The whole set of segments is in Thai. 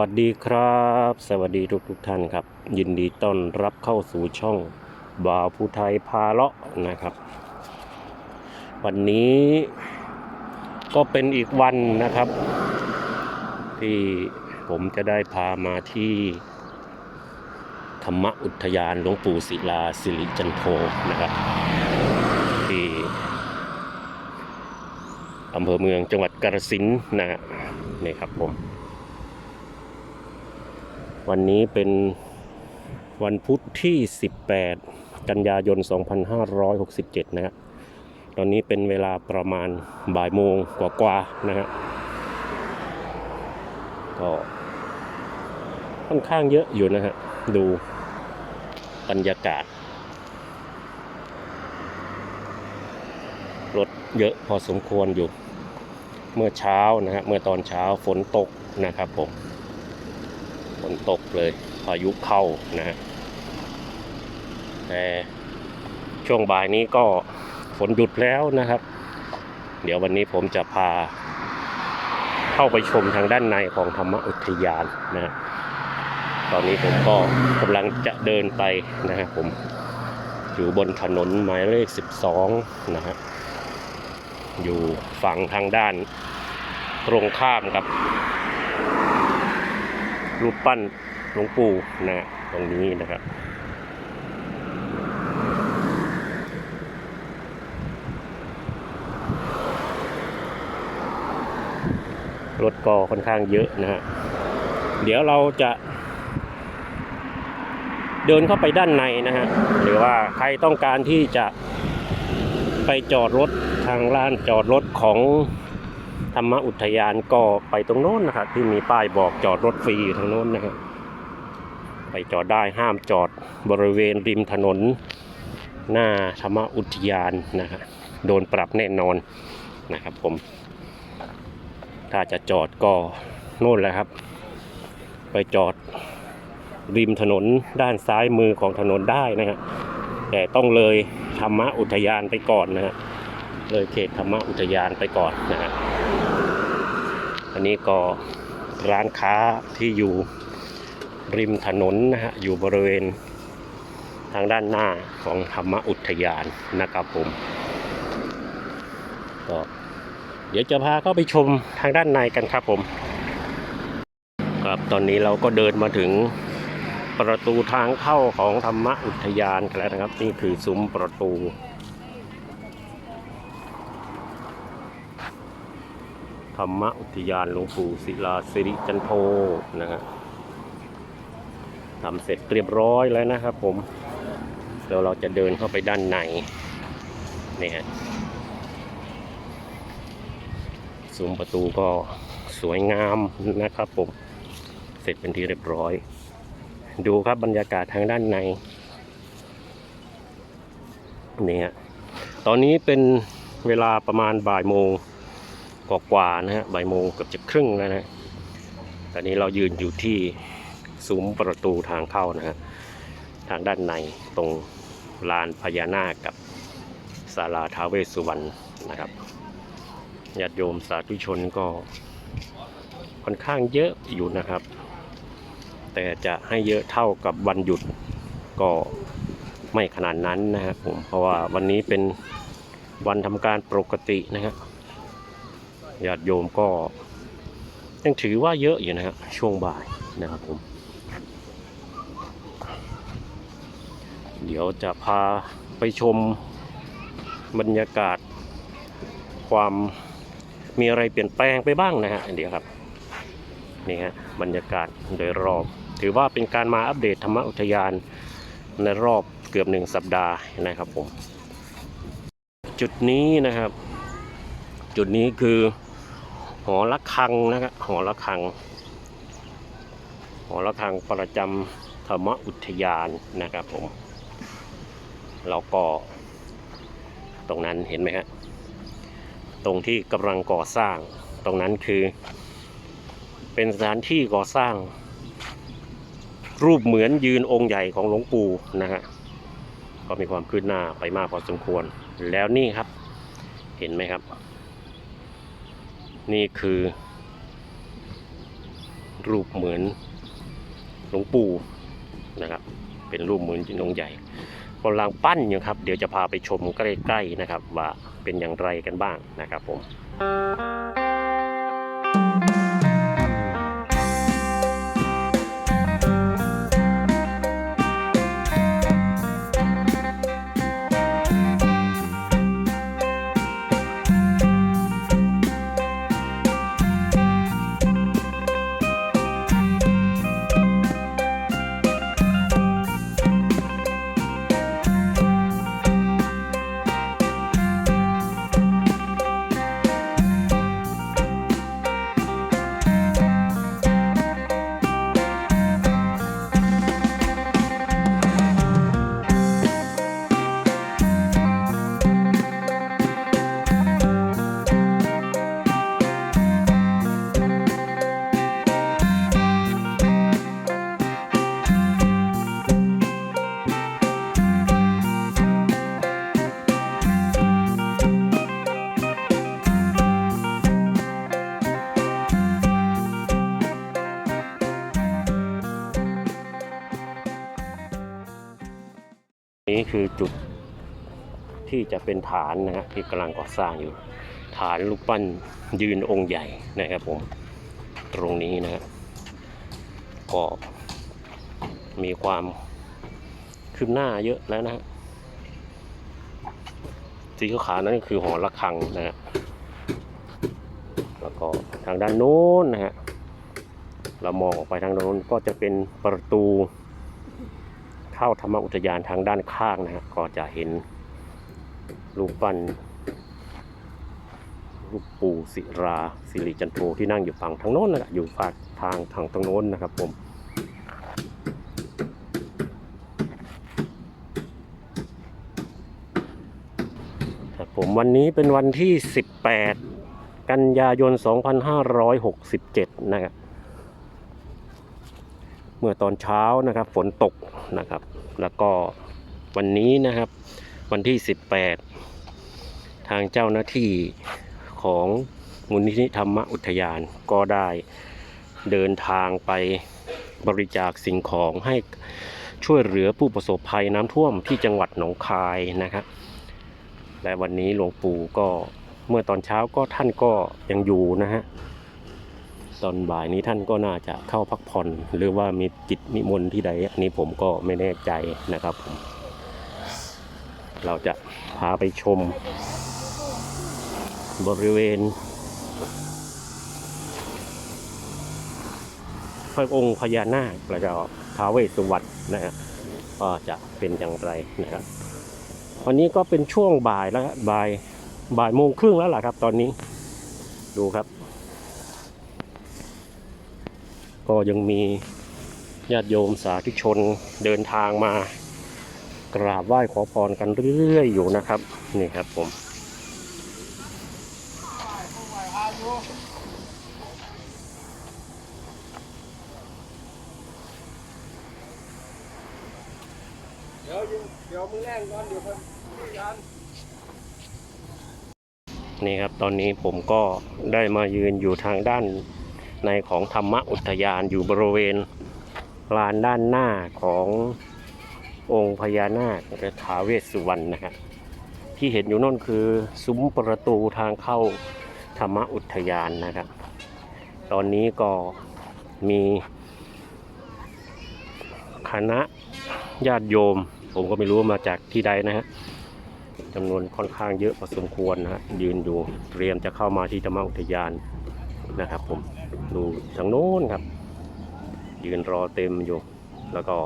สวัสดีครับ สวัสดีทุกทุกท่านครับ ยินดีต้อนรับเข้าสู่ช่องบ่าวผู้ไทยพาเลาะนะครับ วันนี้ก็เป็นอีกวันนะครับ ที่ผมจะได้พามาที่ ธรรมอุทยานหลวงปู่ศิลาสิริจันโทนะครับ ที่อำเภอเมืองจังหวัดกาฬสินธุ์นะฮะนี่ครับผม วันนี้เป็นวันพุธที่ 18 กันยายน 2567 นะครับ ตอนนี้เป็นเวลาประมาณบ่ายโมงกว่าๆนะฮะก็ค่อนข้างเยอะอยู่นะฮะ ดูบรรยากาศ รถเยอะพอสมควรอยู่ เมื่อเช้านะฮะ เมื่อตอนเช้าฝนตกนะครับผม ฝนตกเลยพายุเข้านะฮะแต่ช่วงบ่ายนี้ก็ฝนหยุดแล้วนะครับ เดี๋ยววันนี้ผมจะพา เข้าไปชมทางด้านในของธรรมอุทยานนะ ตอนนี้ผมก็กำลังจะเดินไปนะฮะผมอยู่บนถนนหมายเลข 12 นะฮะอยู่ฝั่งทางด้านตรงข้ามกับ รูปปั้นหลวงปู่นะตรงนี้นะครับรถก็ค่อนข้างเยอะนะฮะ เดี๋ยวเราจะเดินเข้าไปด้านในนะฮะ หรือว่าใครต้องการที่จะไปจอดรถทางลานจอดรถของ ธรรมอุทยานก็ไปตรงโน้นนะครับที่มีป้ายบอกจอดรถฟรีอยู่ทางโน้นนะครับไปจอดได้ห้ามจอดบริเวณริมถนน หน้าธรรมอุทยานนะครับโดนปรับแน่นอนนะครับผม ถ้าจะจอดก็โน่นแหละครับ ไปจอดริมถนนด้านซ้ายมือของถนนได้นะฮะแต่ต้องเลยธรรมอุทยานไปก่อนนะฮะเลยเขตธรรมอุทยานไปก่อนนะฮะ อันนี้ก็ร้านค้าที่อยู่ริมถนนนะฮะอยู่บริเวณทางด้านหน้าของธรรมอุทยานนะครับผมก็เดี๋ยวจะพาเข้าไปชมทางด้านในกันครับผม ครับตอนนี้เราก็เดินมาถึงประตูทางเข้าของธรรมอุทยานกันแล้วนะครับ นี่คือซุ้มประตู ธรรมอุทยานหลวงปู่ศิลาสิริจันโทนะฮะทำเสร็จเรียบร้อยแล้วนะครับผมเดี๋ยวเราจะเดินเข้าไปด้านในนี่ฮะซุ้มประตูก็สวยงามนะครับผม เสร็จเป็นที่เรียบร้อย ดูครับบรรยากาศทางด้านในนี่ฮะตอนนี้เป็นเวลาประมาณบ่ายโมง กว่าๆนะฮะบ่ายโมงเกือบจะครึ่งแล้วนะตอนนี้เรายืนอยู่ที่ซุ้มประตูทางเข้านะฮะทางด้านในตรงลานพญานาคกับศาลาท้าวเวสสุวรรณนะครับญาติโยมสาธุชนก็ค่อนข้างเยอะอยู่นะครับ แต่จะให้เยอะเท่ากับวันหยุดก็ไม่ขนาดนั้นนะครับผมเพราะว่าวันนี้เป็นวันทำการปกตินะครับ ญาติโยมก็ยังถือว่าเยอะอยู่นะครับช่วงบ่ายนะครับผม เดี๋ยวจะพาไปชมบรรยากาศ ความมีอะไรเปลี่ยนแปลงไปบ้างนะฮะเดี๋ยวครับนี่ฮะบรรยากาศโดยรอบ ถือว่าเป็นการมาอัปเดตธรรมอุทยานในรอบเกือบหนึ่งสัปดาห์นะครับผม จุดนี้นะครับ จุดนี้คือ อระฆังนะครับหอระฆังหอระฆังประจำธรรมอุทยานนะครับผมแล้วก็ ตรงนั้นเห็นไหมครับตรงที่กำลังก่อสร้าง ตรงนั้นคือ เป็นสถานที่ก่อสร้าง รูปเหมือนยืนองค์ใหญ่ของหลวงปู่นะฮะก็มีความคืบหน้าไปมากพอสมควร แล้วนี่ครับ เห็นไหมครับ นี่คือ รูปเหมือนหลวงปู่นะครับ เป็นรูปเหมือนจินองใหญ่กำลังปั้นอยู่ครับ เดี๋ยวจะพาไปชมใกล้ๆนะครับ ว่าเป็นอย่างไรกันบ้างนะครับผม ที่จะเป็นฐานนะฮะที่กำลังก่อสร้างอยู่ ฐานลูกปั้นยืนองค์ใหญ่นะครับผมตรงนี้นะฮะก็มีความคืบหน้าเยอะแล้วนะฮะสีขาวๆนั่นก็คือหอระฆังนะฮะแล้วก็ทางด้านโน้นนะฮะเรามองออกไปทางโน้นก็จะเป็นประตูเข้าธรรมอุทยานทางด้านข้างนะฮะก็จะเห็น รูปปั้นรูปปู่ศิราสิริจันโทที่นั่งอยู่ฝั่งทางโน้นนะอยู่ฝั่งทางทางตรงโน้นนะครับผมผมวันนี้เป็นวันที่ 18 กันยายน 2567 นะครับ เมื่อตอนเช้านะครับฝนตกนะครับ แล้วก็วันนี้นะครับ วันที่ 18 ทางเจ้าหน้าที่ของมูลนิธิธรรมอุทยานก็ได้เดินทางไปบริจาคสิ่งของให้ช่วยเหลือผู้ประสบภัยน้ำท่วมที่จังหวัดหนองคายนะครับ และวันนี้หลวงปู่ก็เมื่อตอนเช้าก็ท่านก็ยังอยู่นะฮะตอนบ่ายนี้ท่านก็น่าจะเข้าพักผ่อน หรือว่ามีจิตนิมนต์ที่ใดอันนี้ผมก็ไม่แน่ใจนะครับผม เราจะพาไปชม บริเวณพระองค์พญานาคแล้วก็ท้าเวสสุวรรณนะครับก็จะเป็นอย่างไรนะครับ วันนี้ก็เป็นช่วงบ่ายแล้วบบ่ายบ่ายโมงครึ่งแล้วล่ะครับ ตอนนี้ดูครับ ก็ยังมีญาติโยมสาธุชนเดินทางมา กราบไหว้ขอพรกันเรื่อยๆอยู่นะครับ นี่ครับผมเดี๋ยวยิงเดี๋ยวมือแรงก่อนเดี๋ยวคนกันนี่ครับตอนนี้ผมก็ได้มายืนอยู่ทางด้านในของธรรมอุทยานอยู่บริเวณลานด้านหน้าของ องค์พญานาคและท้าเวสสุวรรณนะครับที่เห็นอยู่นั่นคือซุ้มประตูทางเข้าธรรมอุทยานนะครับ ตอนนี้ก็มีคณะญาติโยม ผมก็ไม่รู้มาจากที่ใดนะฮะจำนวนค่อนข้างเยอะพอสมควรนะฮะยืนอยู่เตรียมจะเข้ามาที่ธรรมอุทยานนะครับ ผมดูทางโน้นครับ ยืนรอเต็มอยู่แล้วก็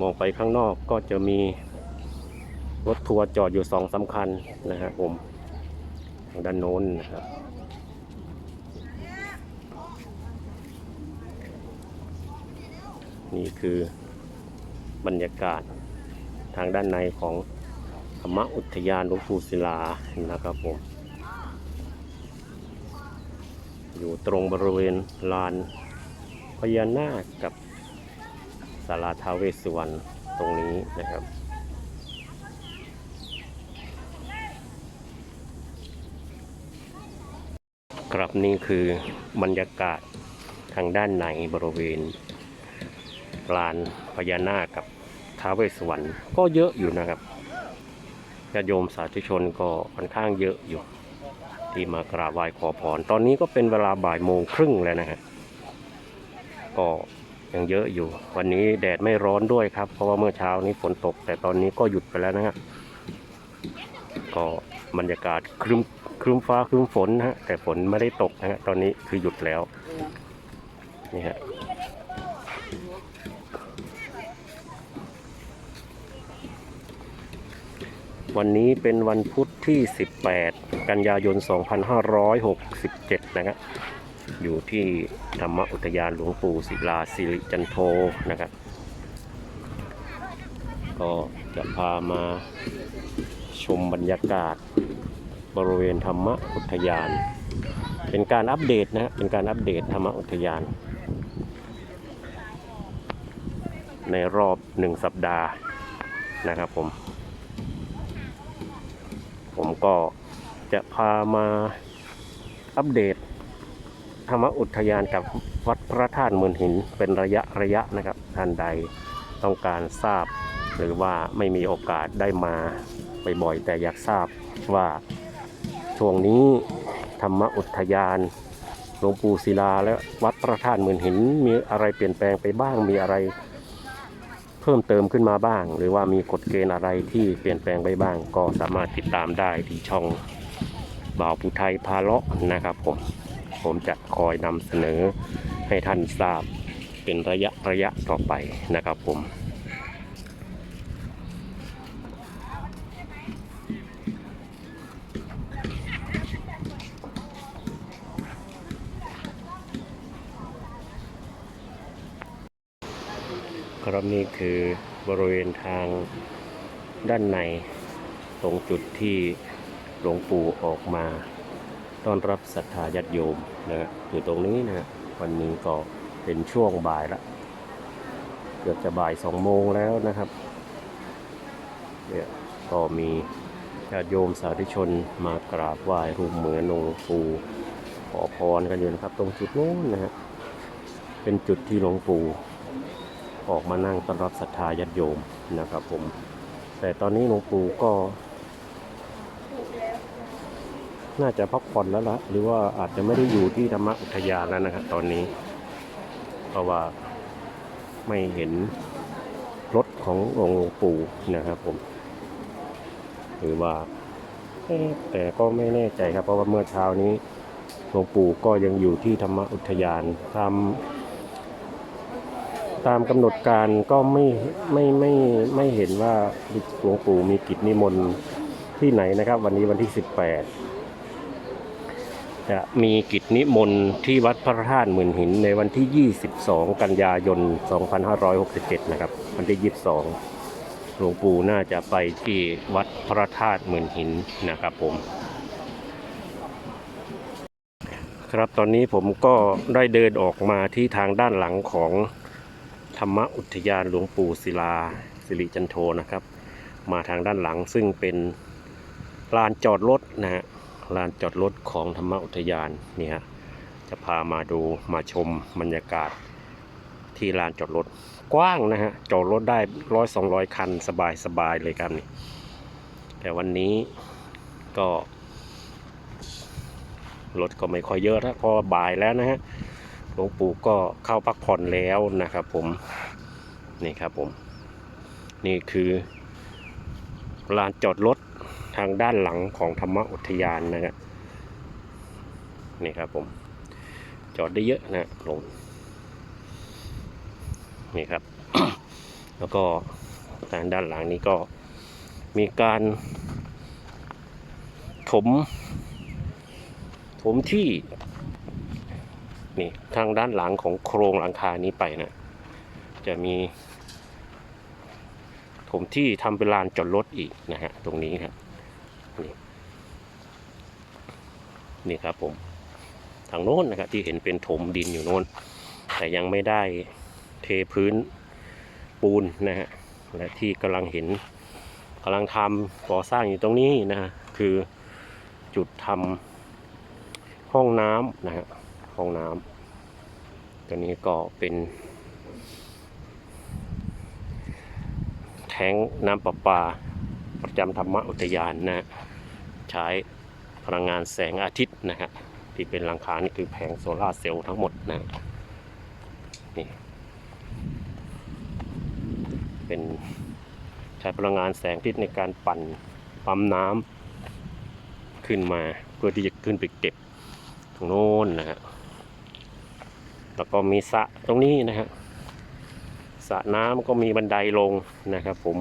มองไปข้างนอกก็จะมีรถทัวร์จอดอยู่สองสำคัญนะครับผมทางด้านโน้นนะครับนี่คือบรรยากาศทางด้านในของธรรมอุทยานหลวงปู่ศิลานะครับผม อยู่ตรงบริเวณลานพญานาคกับ ศาลาท้าวเวสสุวรรณตรงนี้นะครับครับนี่คือบรรยากาศทางด้านในบริเวณลานพญานาคกับท้าวเวสสวรรค์ก็เยอะอยู่นะครับญาติโยมสาธุชนก็ค่อนข้างเยอะอยู่ ที่มากราบไหว้ขอพร ตอนนี้ก็เป็นเวลาบ่ายโมงครึ่งแล้วนะฮะก็ ยังเยอะอยู่ วันนี้แดดไม่ร้อนด้วยครับ เพราะว่าเมื่อเช้านี้ฝนตก แต่ตอนนี้ก็หยุดไปแล้วนะฮะก็บรรยากาศครึ้มครึ้มฟ้าครึ้มฝนนะฮะแต่ฝนไม่ได้ตกนะฮะตอนนี้คือหยุดแล้วนี่ฮะวันนี้เป็นวันพุธที่ 18 กันยายน 2567 นะครับ อยู่ที่ธรรมอุทยานหลวงปู่ศิลาสิริจันโทนะครับ ก็จะพามาชมบรรยากาศบริเวณธรรมอุทยาน เป็นการอัปเดตนะเป็นการอัปเดตธรรมอุทยาน ในรอบหนึ่งสัปดาห์นะครับผม ผมก็จะพามาอัปเดต รรมอุทยานกับวัดพระธาตุมืนหินเป็นระยะระยะนะครับ ท่านใดต้องการทราบ หรือว่าไม่มีโอกาสได้มาบ่อยๆแต่อยากทราบว่าช่วงนี้ธรรมอุทยานหลวงปู่ศิลาและวัดพระธาตุมืนหิน มีอะไรเปลี่ยนแปลงไปบ้างมีอะไรเพิ่มเติมขึ้นมาบ้าง หรือว่ามีกฎเกณฑ์อะไรที่เปลี่ยนแปลงไปบ้าง ก็สามารถติดตามได้ที่ช่องบ่าวผู้ไทยพาเลาะนะครับผม ผมจะคอยนำเสนอให้ท่านทราบเป็นระยะระยะต่อไปนะครับผมครับนี่คือบริเวณทางด้านในตรงจุดที่หลวงปู่ออกมา ต้อนรับศรัทธาญาติโยมนะฮะอยู่ตรงนี้นะฮะวันนี้ก็เป็นช่วงบ่ายละ เกือบจะบ่ายสองโมงแล้วนะครับเนี่ยก็มีญาติโยมสาธุชนมากราบไหว้รูปเหมือนหลวงปู่ขอพรกันอยู่นะครับ ตรงจุดนู้นนะฮะเป็นจุดที่หลวงปู่ออกมานั่งต้อนรับศรัทธาญาติโยมนะครับผม แต่ตอนนี้หลวงปู่ก็ น่าจะพักผ่อนแล้วละหรือว่าอาจจะไม่ได้อยู่ที่ธรรมอุทยานแล้วนะครับตอนนี้ เพราะว่าไม่เห็นรถขององค์หลวงปู่นะครับผม หรือว่าแต่ก็ไม่แน่ใจครับ เพราะว่าเมื่อเช้านี้หลวงปู่ก็ยังอยู่ที่ธรรมอุทยานตามตามกำหนดการก็ไม่ไม่ไม่ไม่เห็นว่าหลวงปู่มีกิจนิมนต์ที่ไหนนะครับ วันนี้วันที่ 18 จะมีกิจนิมนต์ที่วัดพระธาตุหมื่นหินในวันที่ 22 กันยายน 2567 นะครับ วันที่ 22 หลวงปู่น่าจะไปที่วัดพระธาตุหมื่นหินนะครับผม ครับตอนนี้ผมก็ได้เดินออกมาที่ทางด้านหลังของธรรมอุทยานหลวงปู่ศิลาสิริจันโทนะครับ มาทางด้านหลังซึ่งเป็นลานจอดรถนะฮะ ลานจอดรถของธรรมอุทยานนี่ฮะจะพามาดูมาชมบรรยากาศที่ลานจอดรถกว้างนะฮะจอดรถได้ร้อยสองร้อยคันสบายสบายเลยครับนี่แต่วันนี้ก็รถก็ไม่ค่อยเยอะแล้วเพอบ่ายแล้วนะฮะหลวงปู่ก็เข้าพักผ่อนแล้วนะครับผมนี่ครับผม นี่คือลานจอดรถ ทางด้านหลังของธรรมอุทยานนะครับนี่ครับผม จอดได้เยอะนะลงนี่ครับ แล้วก็ทางด้านหลังนี้ก็มีการถมถมที่นี่ทางด้านหลังของโครงหลังคานี้ไปนะ จะมีถมที่ทำเป็นลานจอดรถอีกนะฮะตรงนี้ครับ นี่ นี่ครับผมทางโน้นนะครับที่เห็นเป็นถมดินอยู่โน้น แต่ยังไม่ได้เทพื้นปูนนะฮะและที่กำลังเห็นกำลังทำก่อสร้างอยู่ตรงนี้นะฮะคือจุดทำห้องน้ำนะฮะห้องน้ำตัวนี้ก็เป็นแทงน้ำประปาประจำธรรมอุทยานนะใช้ พลังงานแสงอาทิตย์นะฮะที่เป็นหลังคานี่คือแผงโซลาเซลล์ทั้งหมดนะนี่เป็นใช้พลังงานแสงอาทิตย์ในการปั่นปั๊มน้ำขึ้นมาเพื่อที่จะขึ้นไปเก็บตรงโน้นนะฮะแล้วก็มีสระตรงนี้นะฮะสระน้ำก็มีบันไดลงนะครับผม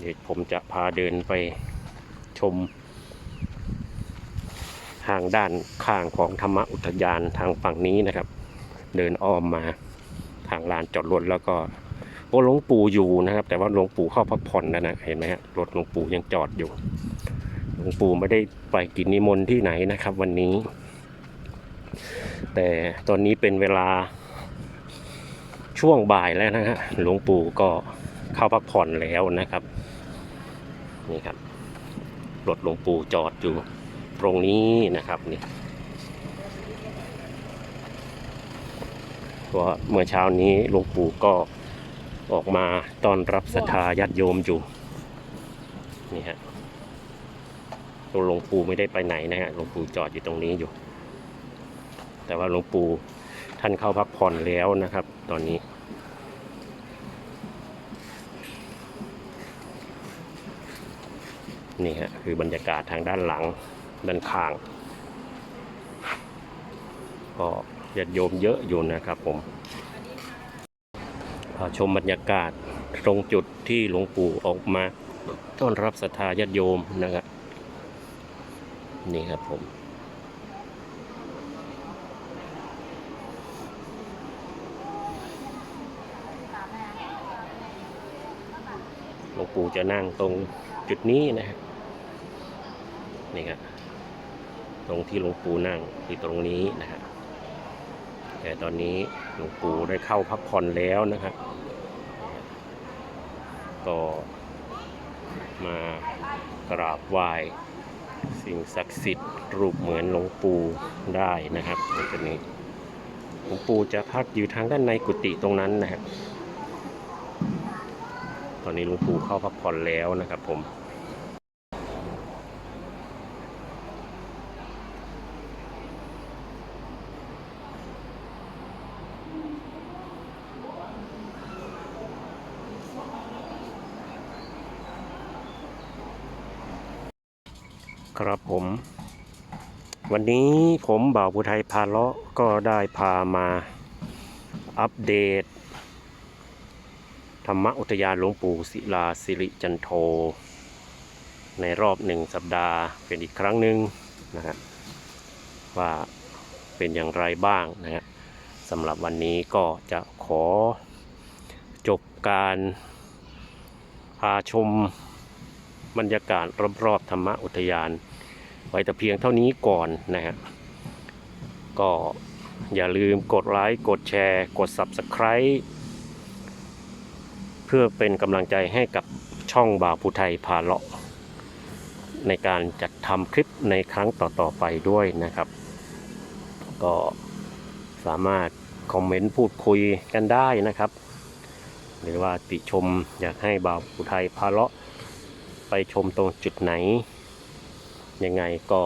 เดี๋ยวผมจะพาเดินไปชม ทางด้านข้างของธรรมอุทยานทางฝั่งนี้นะครับ เดินอ้อมมาทางลานจอดรถแล้วก็โอ้หลวงปู่อยู่นะครับ แต่ว่าหลวงปู่เข้าพักผ่อนแล้วนะเห็นไหมฮะรถหลวงปู่ยังจอดอยู่หลวงปู่ไม่ได้ไปกินนิมนต์ที่ไหนนะครับ วันนี้ แต่ตอนนี้เป็นเวลาช่วงบ่ายแล้วนะฮะหลวงปู่ก็เข้าพักผ่อนแล้วนะครับ นี่ครับรถหลวงปู่จอดอยู่ตรงนี้นะครับนี่ก็เมื่อเช้านี้หลวงปู่ก็ออกมาต้อนรับศรัทธาญาติโยมอยู่นี่ฮะตัวหลวงปู่ไม่ได้ไปไหนนะฮะหลวงปู่จอดอยู่ตรงนี้อยู่ แต่ว่าหลวงปู่ท่านเข้าพักผ่อนแล้วนะครับ ตอนนี้ นี่ฮะคือบรรยากาศทางด้านหลังด้านข้าง ก็ญาติโยมเยอะอยู่นะครับผมพาชมบรรยากาศตรงจุดที่หลวงปู่ออกมาต้อนรับศรัทธาญาติโยมนะครับนี่ครับผมหลวงปู่จะนั่งตรงจุดนี้นะครับ นี่ครับตรงที่หลวงปู่นั่งที่ตรงนี้นะครับแต่ตอนนี้หลวงปู่ได้เข้าพักผ่อนแล้วนะครับก็มากราบไหว้สิ่งศักดิ์สิทธิ์ รูปเหมือนหลวงปู่ได้นะครับในจุดนี้หลวงปู่จะพักอยู่ทางด้านในกุฏิตรงนั้นนะครับตอนนี้หลุงปู่เข้าพักผ่อนแล้วนะครับผม ครับผม วันนี้ผมบ่าวผู้ไทยพาเลาะก็ได้พามาอัปเดต ธรรมอุทยานหลวงปู่ศิลาสิริจันโท ในรอบหนึ่งสัปดาห์เป็นอีกครั้งหนึ่งนะฮะว่าเป็นอย่างไรบ้างนะฮะสำหรับวันนี้ก็จะขอจบการพาชมบรรยากาศรอบๆธรรมอุทยาน ไว้แต่เพียงเท่านี้ก่อนนะฮะก็อย่าลืมกดไลค์กดแชร์ กด Subscribe เพื่อเป็นกำลังใจให้กับช่องบ่าวผู้ไทยพาเลาะ ในการจัดทำคลิปในครั้งต่อๆไปด้วยนะครับ ก็สามารถคอมเมนต์พูดคุยกันได้นะครับ หรือว่าติชมอยากให้บ่าวผู้ไทยพาเลาะ ไปชมตรงจุดไหน ยังไงก็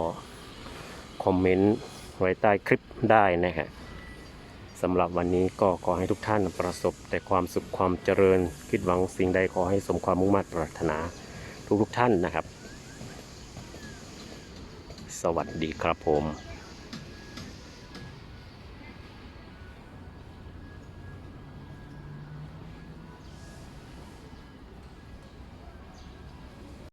คอมเมนต์ไว้ใต้คลิปได้นะฮะสำหรับวันนี้ก็ขอให้ทุกท่านประสบแต่ความสุขความเจริญ คิดหวังสิ่งใดขอให้สมความมุ่งมั่นปรารถนาทุกๆท่านนะครับ สวัสดีครับผม